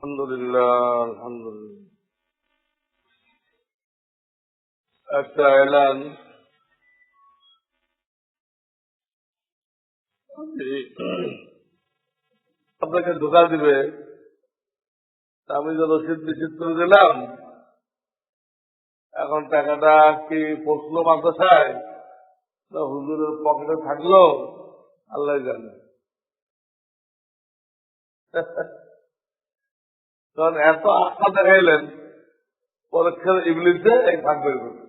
الحمد لله الحمد لله একটা এলান আপনাকে ধোকা দিবে তা আমি যে রসিদ নিষিদ্ধ করে দিলাম এখন টাকাটা কি পৌঁছলো মাদ্রাসায় না হুজুরের পকেটে থাকলো আল্লাহ জানে কারণ এত আশা দেখাইলেন, পরীক্ষার ইংলিশে এই ভাগ বের করবে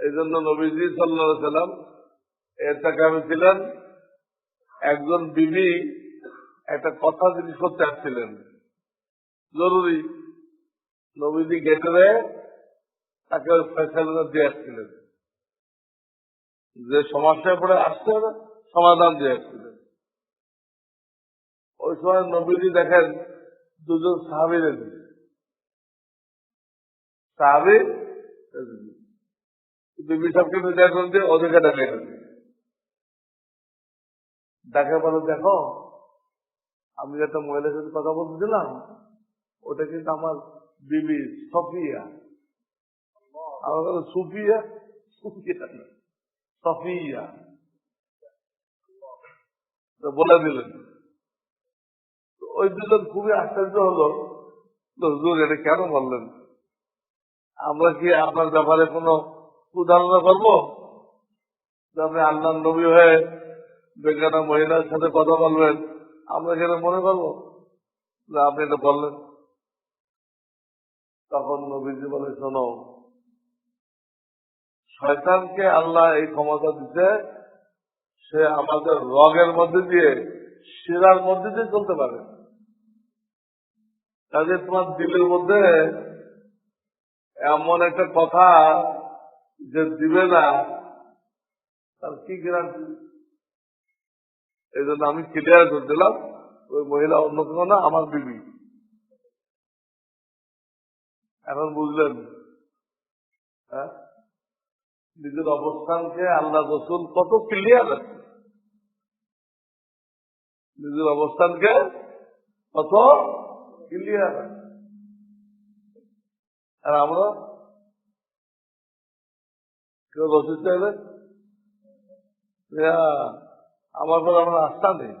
এই জন্য নবীজি সাল্লাম এর টাকা আমি ছিলেন, একজন বিবি একটা কথা জিনিস করতে আসছিলেন। জরুরি, নবীজি গেটে তাকে ফেসলা দিয়ে আসছিলেন। যে সমস্যায় পড়ে আসছে সমাধান দিয়ে আসছিলেন। ওই সময় নবীজি দেখেন দুজন সাহাবি রেখে সাহাবি বিবি ডাকে। ডাকে বলো, দেখো, আমি একটা মহিলার সাথে কথা বলতেছিলাম, ওটা কিন্তু আমার বিবি সফিয়া। আমার কথা সুফিয়া? সুফিয়া সফিয়া। বলে দিলেন। ওই দুজন খুবই আশ্চর্য হলো। হুজুর এটা কেন বললেন? আমরা কি আপনার ব্যাপারে কোনো উদাহরণ করব? আপনি আল্লাহ নবী হয়ে বেগানা মহিলার সাথে কথা বলবেন, আমরা সেটা মনে করব? যে আপনি এটা বললেন। তখন নবীজি বলে, শোনো, শয়তানকে আল্লাহ এই ক্ষমতা দিতে, সে আমাদের রগের মধ্যে দিয়ে শিরার মধ্যে দিয়ে চলতে পারে। কাজে তোমার দিলের মধ্যে এমন একটা কথা যে দিবে না, তার কি গ্যারান্টি এই জন্য আমি ক্লিয়ার করে দিলাম, ওই মহিলা অন্য কোনো না, আমার বিবি এখন বুঝলেন? হ্যাঁ? নিজের অবস্থানকে আল্লাহ রসুল কত ক্লিয়ার আছে নিজের অবস্থানকে কত ক্লিয়ার আর আমরা কেউ চাইলে ইয়া, আমার পর আমার আস্থা নেই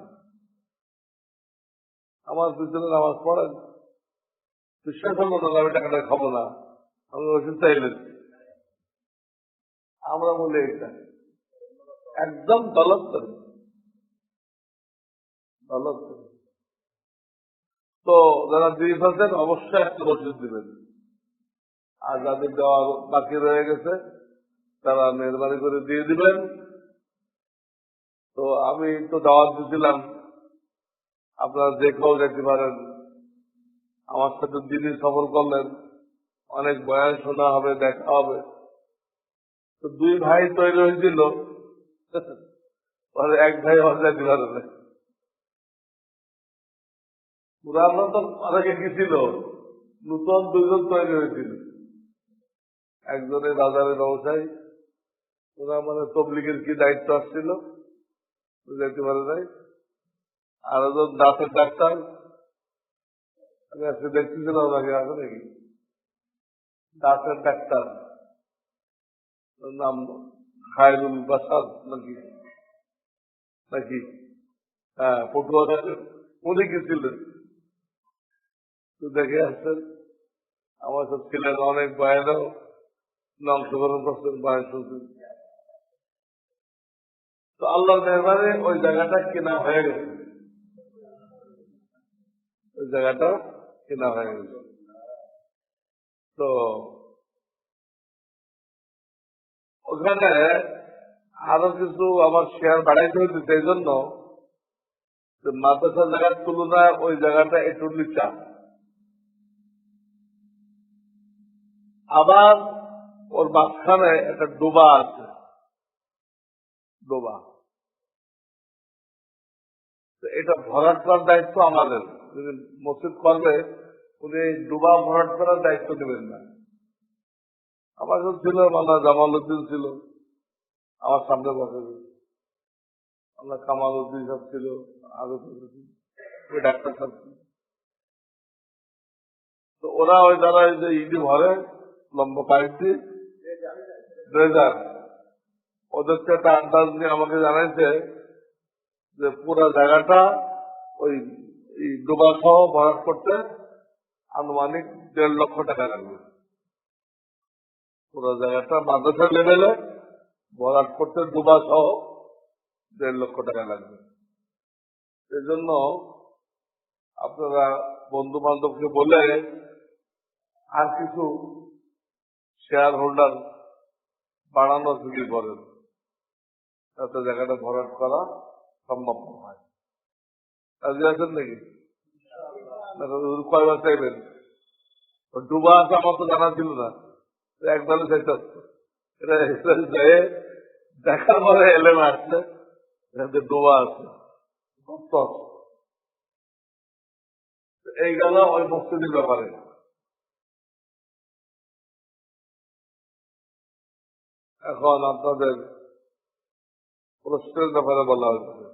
আমার পিছনে নামাজ পড়েন বিশ্বাস হলো না আমি টাকাটা খাব না আমি রসিদ চাইলেন আমরা বলি এটা একদম গলত করে গলত করে তো যারা দিরিফ আছেন অবশ্যই একটা রসিদ দিবেন। আর যাদের দেওয়া বাকি রয়ে গেছে, তারা মেহরবানি করে দিয়ে দিবেন। তো আমি তো দাওয়াত দিয়েছিলাম, আপনারা দেখেও যেতে পারেন। আমার সাথে দিল্লি সফর করলেন, অনেক বয়ান শোনা হবে, দেখা হবে। তো দুই ভাই তৈরি হয়েছিল। এক ভাই হওয়া যেতে পারে পুরানো তো অনেকে গেছিল নতুন দুইজন তৈরি হয়েছিল। একজনের বাজারের ব্যবসায়ী, ওরা মানে তবলিগের কি দায়িত্ব আসছিল যেতে পারে নাই। আর একজন দাঁতের ডাক্তার। আমি আজকে দেখতেছিলাম ওনাকে আছে নাকি? দাঁতের ডাক্তার। নাম খায়রুল বাসাদ নাকি? নাকি? হ্যাঁ পটুয়া উনি গেছিলেন তো দেখে আসছেন। আমার সব ছিলেন অনেক বয়ানও অংশগ্রহণ করছেন বয়ান শুনছেন। তো আল্লাহ মেহরবানে ওই জায়গাটা কেনা হয়ে গেছে। ওই জায়গাটা কেনা হয়ে গেছে। তো ওখানে আরও কিছু আমার শেয়ার বাড়াইতে হচ্ছে সেই জন্য মাদ্রাসার জায়গার তুলনায় ওই জায়গাটা একটু নিচা। আবার ওর মাঝখানে একটা ডোবা আছে। ডোবা। এটা ভরাট করার দায়িত্ব আমাদের। যদি মসজিদ করবে, উনি ডোবা ভরাট করার দায়িত্ব নেবেন না। আমার কাছে ছিল মানা জামাল উদ্দিন ছিল। আমার সামনে বসে আমরা কামাল উদ্দিন সব ছিল, আরও। ডাক্তার থাকছে তো ওরা ওই দ্বারা যে ইডি ভরে লম্বা ওদেরকে একটা আন্দাজ নিয়ে আমাকে জানাইছে যে পুরো জায়গাটা ওই ডোবা সহ ভরাট করতে আনুমানিক দেড় লক্ষ টাকা লাগবে। পুরো জায়গাটা মাদ্রাসা লেভেলে ভরাট করতে ডোবা সহ দেড় লক্ষ টাকা লাগবে। এই জন্য আপনারা বন্ধু বান্ধবকে বলে আর কিছু শেয়ার হোল্ডার বাড়ানোর ফিরি করেন যাতে জায়গাটা ভরাট করা সম্ভব হয় রাজি আছেন নাকি? কয়বার চাইবেন? ডুবা আছে আমার তো জানা ছিল না। একদম চাইতে এটা যেয়ে দেখার পরে এলেন আসছে এখানে ডুবা আছে। এই গেল ওই মসজিদের ব্যাপারে। এখন আপনাদের প্রশ্নের ব্যাপারে বলা হচ্ছে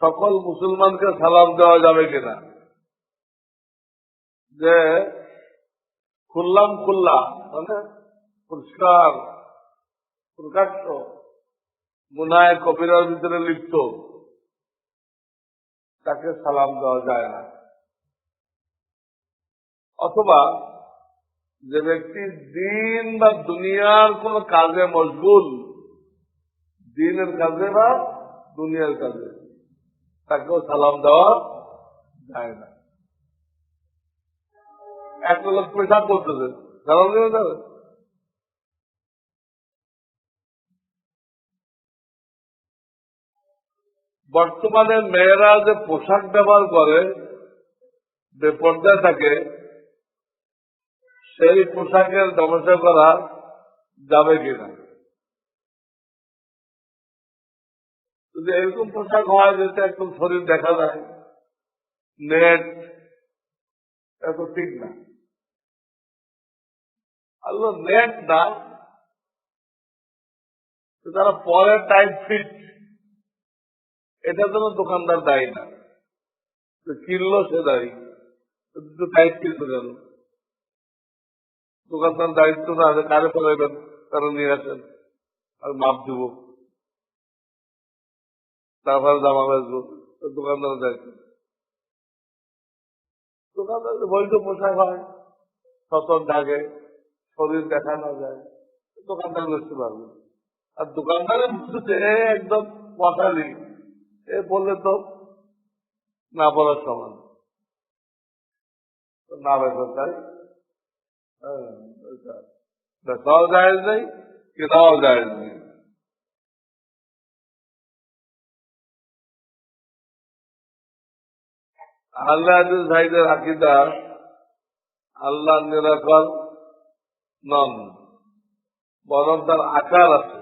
সকল মুসলমানকে সালাম দেওয়া যাবে কিনা? যে খুললাম খুল্লা মানে পরিষ্কার প্রকাশ্য মুনায় কবিরার ভিতরে লিপ্ত। তাকে সালাম দেওয়া যায় না। অথবা যে ব্যক্তি দিন বা দুনিয়ার কোন কাজে মশগুল, দিনের কাজে বা দুনিয়ার কাজে, তাকেও সালাম দেওয়া যায় না। এক লোক পেশাব করতেছে, সালাম দেওয়া যাবে? বর্তমানে মেয়েরা যে পোশাক ব্যবহার করে বেপর্দায় থাকে সেই পোশাকের ব্যবসা করা যাবে কিনা? যদি এরকম পোশাক হয় যেটা একদম শরীর দেখা যায়, নেট এত ঠিক না। নেট না তারা পরে টাইট ফিট, এটা জন্য দোকানদার দায়ী না। কিনলো সে দায়ী, তো টাইট কিনতে গেল। দোকানদার দায়িত্ব না আছে কারে পড়াইবেন তারা নিয়ে আসেন? আর মাপ দিব। তারপরে জামা বেচবো দোকানদার দায়িত্ব। দোকানদার বৈধ পোশাক হয় সতর ডাকে শরীর দেখা না যায়, দোকানদার বুঝতে পারবে। আর দোকানদারের বুঝতে এ একদম পশালি এ বললে তো না বলার সমান। না বেচা তাই যায় নেই কেনাও যায় আল্লাহ সাইদের আকিদা, আল্লাহ নিরাকর নন, বরং তার আকার আছে।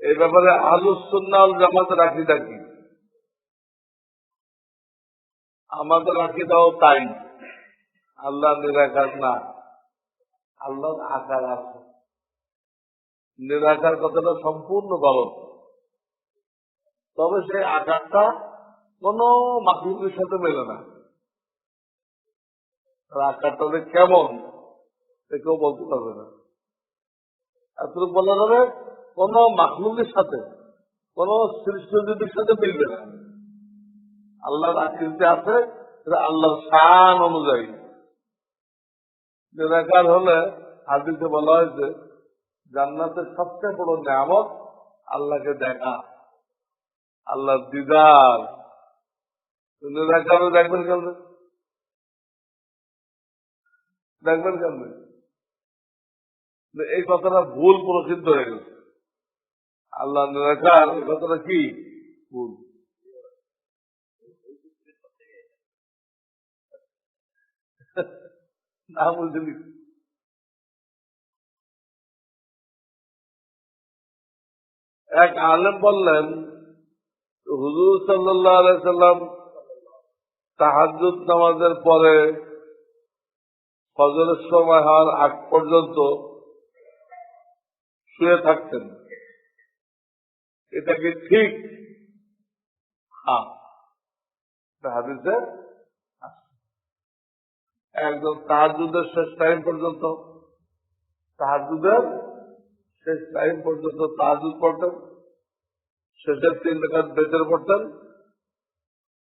এই ব্যাপারে আলুসুন্নাল জামাতের আকিদা কি? আমাদের আকিদাও তাই। আল্লাহ নিরাকার না। আল্লাহর আকার আছে। নিরাকার কথাটা সম্পূর্ণ গলত তবে সেই আকারটা কোন মাকলুকের সাথে মেলে না। আকারটা যে কেমন সে কেউ বলতে পারবে না। এতটুকু বলা যাবে, কোন মাকলুকের সাথে, কোন সৃষ্টজীবীর সাথে মিলবে না। আল্লাহর আকৃতি আছে সেটা আল্লাহর শান অনুযায়ী। নিরাকার হলে হাদিসে বলা হয়েছে, জান্নাতের সবচেয়ে বড় নিয়ামত আল্লাহকে দেখা। আল্লাহর দিদার। নিরাকারও দেখবেন কেমন? দেখবেন কেমন? এই কথাটা ভুল প্রসিদ্ধ হয়ে গেছে। আল্লাহ নিরাকার এই কথাটা কি? ভুল। না বলতে এক আলেম বললেন, হুজুর সাল্লাম তাহাজুদ নামাজের পরে ফজরের সময় হওয়ার আগ পর্যন্ত শুয়ে থাকতেন এটা কি ঠিক হ্যাঁ হাদিসে। একদম তাহাজুদের শেষ টাইম পর্যন্ত। তাহাজুদের শেষ টাইম পর্যন্ত তাহাজুদ পড়তেন। শেষের তিন টাকা বেতন পড়তেন।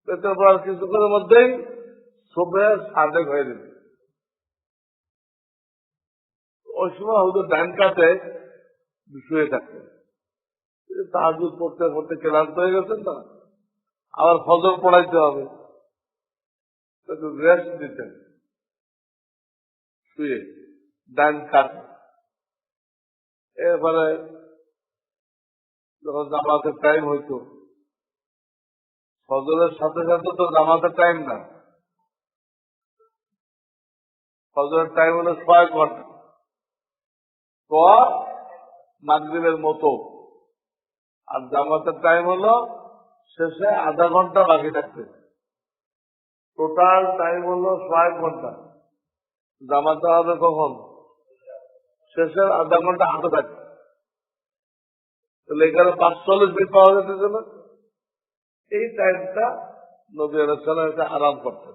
বেতন পড়ার কিছুক্ষণের মধ্যেই শোভে সাদেক হয়ে যেত। ওই সময় হয়তো ডান কাতে শুয়ে থাকতেন। তাহাজুদ পড়তে পড়তে ক্লান্ত হয়ে গেছেন না আবার ফজর পড়াইতে হবে। রেস্ট দিতেন। ডান এরপরে যখন জামাতের টাইম হইতো, ফজরের সাথে সাথে তো জামাতের টাইম না। ফজরের টাইম হলো ছয় ঘণ্টা। পর মাগরিবের মতো। আর জামাতের টাইম হলো শেষে আধা ঘণ্টা বাকি থাকতে টোটাল টাইম হলো ছয় ঘণ্টা। জামাতে হবে কখন? শেষের আধা ঘণ্টা হাতে থাকে তাহলে এখানে পাঁচচল্লিশ মিনিট পাওয়া যেতেছে না। এই টাইমটা নবী আলাইসালাম এটা আরাম করতেন।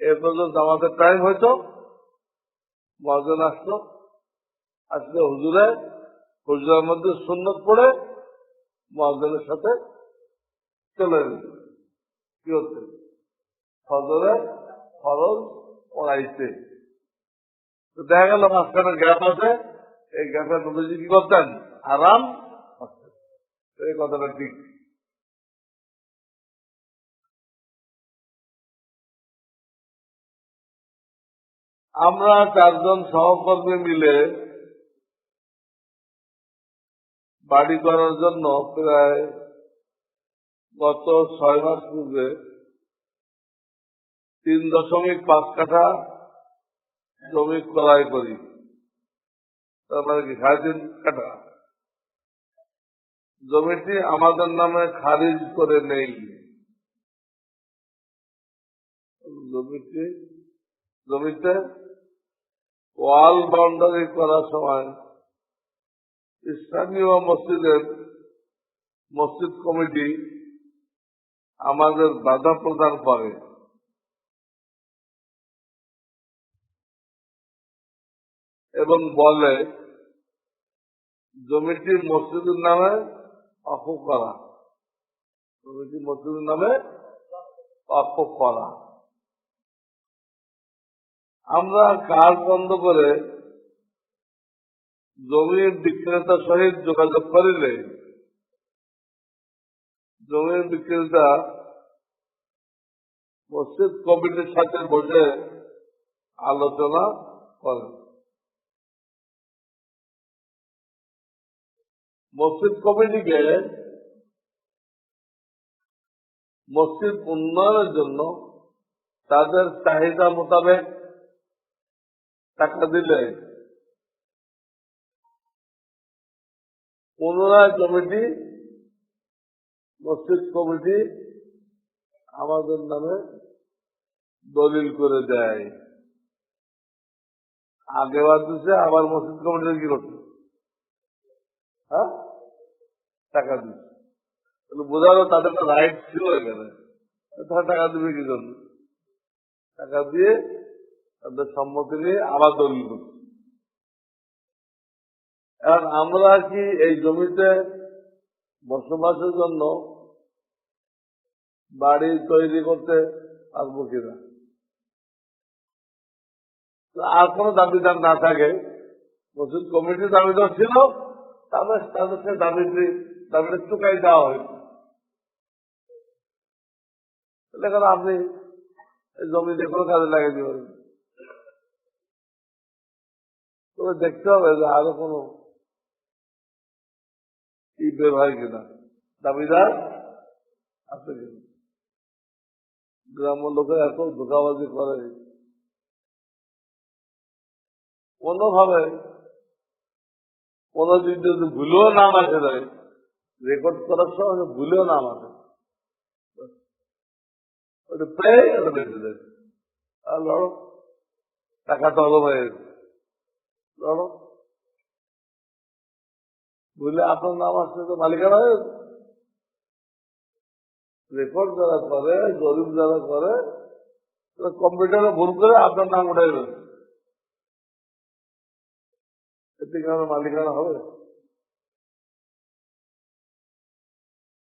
এরপর যখন জামাতের টাইম হইতো। মহাজন আসতো আজকে হুজুরে, হুজুরের মধ্যে সুন্নত পড়ে মহাজনের সাথে চলে যেত কি হচ্ছে? ফজরে ফরজ তো দেখা গেল মাঝখানে গ্যাপ আছে, এই গ্যাপে নবীজি কি করতেন আরাম। এই কথাটা ঠিক। আমরা চারজন সহকর্মী মিলে বাড়ি করার জন্য প্রায় গত ছয় মাস পূর্বে তিন দশমিক পাঁচ কাঠা জমি ক্রয় করি। তার মানে কি? সাড়ে তিন কাঠা। জমিটি আমাদের নামে খারিজ করে নেই। জমিটি, জমিতে ওয়াল বাউন্ডারি করার সময় স্থানীয় মসজিদের, মসজিদ কমিটি আমাদের বাধা প্রদান করে। এবং বলে, জমিটি মসজিদের নামে অক্ষ করা। জমিটি মসজিদের নামে অক্ষ করা। আমরা কাজ বন্ধ করে জমির বিক্রেতার সহিত যোগাযোগ করিলে, জমির বিক্রেতা মসজিদ কমিটির সাথে বসে আলোচনা করেন। মসজিদ কমিটিকে মসজিদ উন্নয়নের জন্য তাদের চাহিদা মোতাবেক টাকা দিলে পুনরায় কমিটি, মসজিদ কমিটি আমাদের নামে দলিল করে দেয়। আগে বার দিচ্ছে আবার মসজিদ কমিটি কি করছে? হ্যাঁ? টাকা দিচ্ছে তাহলে বোঝা তাদের একটা রাইট ছিল এখানে তারা টাকা দিবে কি জন্য? টাকা দিয়ে তাদের সম্মতি নিয়ে আবার দলিল করছে এখন আমরা কি এই জমিতে বসবাসের জন্য বাড়ি তৈরি করতে পারব কিনা? তো আর কোনো দাবিদার না থাকে। মসজিদ কমিটির দাবিদার ছিল তাহলে তাদেরকে দাবিটি দাবিটা চুকাই দেওয়া হয়েছে এখন আপনি জমি যে কোনো কাজে লাগিয়ে দিবেন তবে দেখতে হবে যে আরও কোনো বের কিনা। দাবিদার আছে কিনা? গ্রাম্য লোকে এত ধোকাবাজি করে। কোনোভাবে কোনো যদি ভুলেও নাম আসে দেয় রেকর্ড করার সময় ভুলেও নাম আসে ওটা লড়ো টাকা তো হলো হয়ে লড়ো বুঝলে আপনার নাম আসছে তো মালিকানা হয়ে। রেকর্ড যারা করে গরিব যারা করে কম্পিউটারে ভুল করে আপনার নাম উঠাই এতে কি আমার মালিকানা হবে?